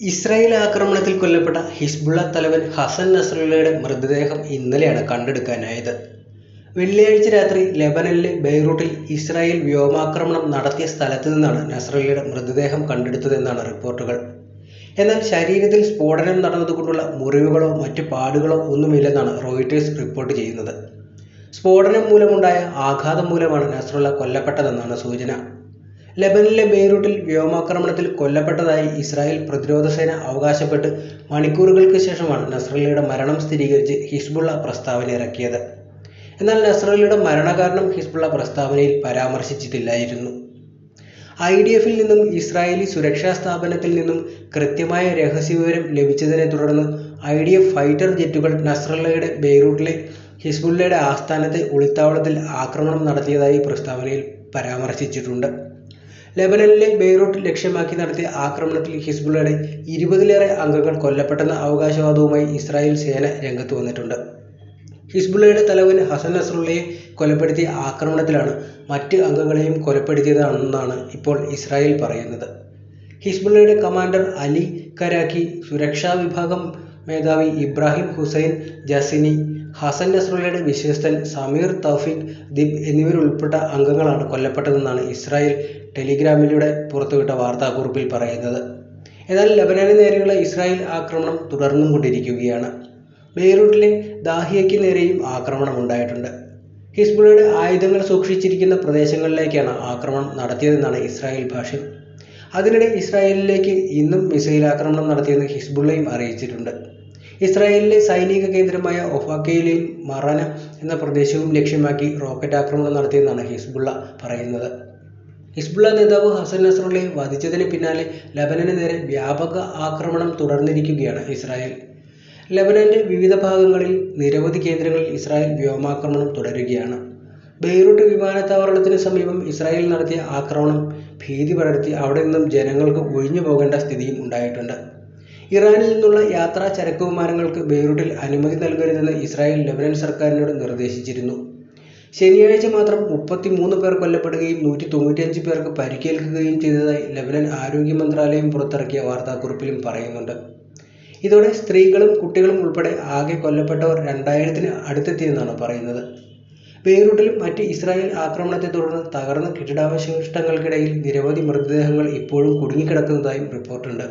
Israel ആക്രമണത്തിൽ കൊല്ലപ്പെട്ട Hezbollah തലവൻ ഹസൻ നസ്രല്ലയുടെ മൃതദേഹം ഇന്നലെയാണ് കണ്ടെടുക്കാനായത്. വെള്ളിയാഴ്ച രാത്രി ലെബനനിലെ ബെയ്റൂട്ടിൽ ഇസ്രായേൽ വ്യോമാക്രമണം നടത്തിയ സ്ഥലത്തു നിന്നാണ് നസ്രല്ലയുടെ മൃതദേഹം കണ്ടെടുത്തതെന്നാണ് റിപ്പോർട്ടുകൾ. എന്നാൽ ശരീരത്തിൽ സ്ഫോടനം നടന്നതുകൊണ്ടുള്ള മുറിവുകളോ മറ്റ് പാടുകളോ ഒന്നുമില്ലെന്നാണ് റോയിട്ടേഴ്സ് റിപ്പോർട്ട് ചെയ്യുന്നത്. സ്ഫോടനം മൂലമുണ്ടായ ആഘാതം മൂലമാണ് നസ്രുള്ള കൊല്ലപ്പെട്ടതെന്നാണ് സൂചന. ലെബനിലെ ബെയ്റൂട്ടിൽ വ്യോമാക്രമണത്തിൽ കൊല്ലപ്പെട്ടതായി ഇസ്രായേൽ പ്രതിരോധ സേന അവകാശപ്പെട്ട് മണിക്കൂറുകൾക്ക് ശേഷമാണ് നസ്രലയുടെ മരണം സ്ഥിരീകരിച്ച് ഹിസ്ബുള്ള പ്രസ്താവന ഇറക്കിയത് എന്നാൽ നസ്രലയുടെ മരണകാരണം ഹിസ്ബുള്ള പ്രസ്താവനയിൽ പരാമർശിച്ചിട്ടില്ലായിരുന്നു. ഐ ഡി എഫിൽ നിന്നും ഇസ്രായേലി സുരക്ഷാ സ്ഥാപനത്തിൽ നിന്നും കൃത്യമായ രഹസ്യവിവരം ലഭിച്ചതിനെ തുടർന്ന് ഐ ഡി എഫ് ഫൈറ്റർ ജെറ്റുകൾ നസ്രല്ലയുടെ ബെയ്റൂട്ടിലെ ഹിസ്ബുള്ളയുടെ ആസ്ഥാനത്തെ ഒളിത്താവളത്തിൽ ആക്രമണം നടത്തിയതായി പ്രസ്താവനയിൽ പരാമർശിച്ചിട്ടുണ്ട്. ലെബനനിലെ ബെയ്റൂട്ട് ലക്ഷ്യമാക്കി നടത്തിയ ആക്രമണത്തിൽ ഹിസ്ബുള്ളയുടെ ഇരുപതിലേറെ അംഗങ്ങൾ കൊല്ലപ്പെട്ടെന്ന അവകാശവാദവുമായി ഇസ്രായേൽ സേന രംഗത്ത് വന്നിട്ടുണ്ട്. ഹിസ്ബുള്ളയുടെ തലവൻ ഹസൻ നസ്രുള്ളയെ കൊലപ്പെടുത്തിയ ആക്രമണത്തിലാണ് മറ്റ് അംഗങ്ങളെയും കൊലപ്പെടുത്തിയതാണെന്നാണ് ഇപ്പോൾ ഇസ്രായേൽ പറയുന്നത്. ഹിസ്ബുള്ളയുടെ കമാൻഡർ അലി കരാക്കി സുരക്ഷാ വിഭാഗം മേധാവി ഇബ്രാഹിം ഹുസൈൻ ജസിനി ഹസൻ നസ്രുള്ളയുടെ വിശ്വസ്തൻ സമീർ തൗഫിക് ദിബ് എന്നിവരുൾപ്പെട്ട അംഗങ്ങളാണ് കൊല്ലപ്പെട്ടതെന്നാണ് ഇസ്രായേൽ ടെലിഗ്രാമിലൂടെ പുറത്തുവിട്ട വാർത്താക്കുറിപ്പിൽ പറയുന്നത്. എന്നാൽ ലബനന് നേരെയുള്ള ഇസ്രായേൽ ആക്രമണം തുടർന്നും കൊണ്ടിരിക്കുകയാണ്. ബെയ്റൂട്ടിലെ ദാഹിയയ്ക്ക് നേരെയും ആക്രമണം ഉണ്ടായിട്ടുണ്ട്. ഹിസ്ബുള്ളയുടെ ആയുധങ്ങൾ സൂക്ഷിച്ചിരിക്കുന്ന പ്രദേശങ്ങളിലേക്കാണ് ആക്രമണം നടത്തിയതെന്നാണ് ഇസ്രായേൽ ഭാഷ്യം. അതിനിടെ ഇസ്രായേലിലേക്ക് ഇന്നും മിസൈൽ ആക്രമണം നടത്തിയെന്ന് ഹിസ്ബുള്ളയും അറിയിച്ചിട്ടുണ്ട്. ഇസ്രായേലിലെ സൈനിക കേന്ദ്രമായ ഒഫാക്കയിലെയും മറന എന്ന പ്രദേശവും ലക്ഷ്യമാക്കി റോക്കറ്റ് ആക്രമണം നടത്തിയെന്നാണ് ഹിസ്ബുള്ള പറയുന്നത്. ഹിസ്ബുള്ള നേതാവ് ഹസൻ നസറുള്ളയെ വധിച്ചതിന് പിന്നാലെ ലബനന് നേരെ വ്യാപക ആക്രമണം തുടർന്നിരിക്കുകയാണ് ഇസ്രായേൽ. ലബനന്റെ വിവിധ ഭാഗങ്ങളിൽ നിരവധി കേന്ദ്രങ്ങളിൽ ഇസ്രായേൽ വ്യോമാക്രമണം തുടരുകയാണ്. ബെയ്റൂട്ട് വിമാനത്താവളത്തിന് സമീപം ഇസ്രായേൽ നടത്തിയ ആക്രമണം ഭീതി പടർത്തി അവിടെ നിന്നും ജനങ്ങൾക്ക് ഒഴിഞ്ഞു പോകേണ്ട സ്ഥിതിയും ഉണ്ടായിട്ടുണ്ട്. ഇറാനിൽ നിന്നുള്ള യാത്രാ ചരക്ക് വിമാനങ്ങൾക്ക് ബെയ്റൂട്ടിൽ അനുമതി നൽകരുതെന്ന് ഇസ്രായേൽ ലെബനൻ സർക്കാരിനോട് നിർദ്ദേശിച്ചിരുന്നു. ശനിയാഴ്ച മാത്രം മുപ്പത്തി മൂന്ന് പേർ കൊല്ലപ്പെടുകയും നൂറ്റി തൊണ്ണൂറ്റിയഞ്ച് പേർക്ക് പരിക്കേൽക്കുകയും ചെയ്തതായി ലെബനൻ ആരോഗ്യ മന്ത്രാലയം പുറത്തിറക്കിയ വാർത്താക്കുറിപ്പിലും പറയുന്നുണ്ട്. ഇതോടെ സ്ത്രീകളും കുട്ടികളും ഉൾപ്പെടെ ആകെ കൊല്ലപ്പെട്ടവർ രണ്ടായിരത്തിന് അടുത്തെത്തിയെന്നാണ് പറയുന്നത്. ബെയ്റൂട്ടിലും മറ്റ് ഇസ്രായേൽ ആക്രമണത്തെ തുടർന്ന് തകർന്ന കെട്ടിടാവശിഷ്ടങ്ങൾക്കിടയിൽ നിരവധി മൃതദേഹങ്ങൾ ഇപ്പോഴും കുടുങ്ങിക്കിടക്കുന്നതായും റിപ്പോർട്ടുണ്ട്.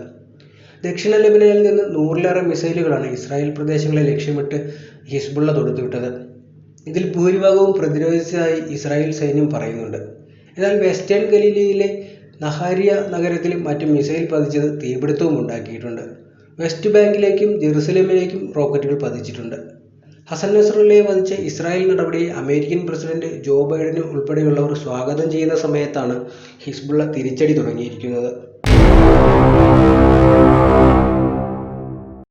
ദക്ഷിണ ലെബനനിൽ നിന്ന് നൂറിലേറെ മിസൈലുകളാണ് ഇസ്രായേൽ പ്രദേശങ്ങളെ ലക്ഷ്യമിട്ട് ഹിസ്ബുള്ള തൊടുത്തുവിട്ടത്. ഇതിൽ ഭൂരിഭാഗവും പ്രതിരോധിച്ചതായി ഇസ്രായേൽ സൈന്യം പറയുന്നുണ്ട്. എന്നാൽ വെസ്റ്റേൺ ഗലീലിയിലെ നഹാരിയ നഗരത്തിലും മറ്റും മിസൈൽ പതിച്ചത് തീപിടുത്തവും ഉണ്ടാക്കിയിട്ടുണ്ട്. വെസ്റ്റ് ബാങ്കിലേക്കും ജെറുസലേമിലേക്കും റോക്കറ്റുകൾ പതിച്ചിട്ടുണ്ട്. ഹസൻ നസറുള്ളയെ വധിച്ച ഇസ്രായേൽ നടപടിയെ അമേരിക്കൻ പ്രസിഡന്റ് ജോ ബൈഡന് ഉൾപ്പെടെയുള്ളവർ സ്വാഗതം ചെയ്യുന്ന സമയത്താണ് ഹിസ്ബുള്ള തിരിച്ചടി തുടങ്ങിയിരിക്കുന്നത്.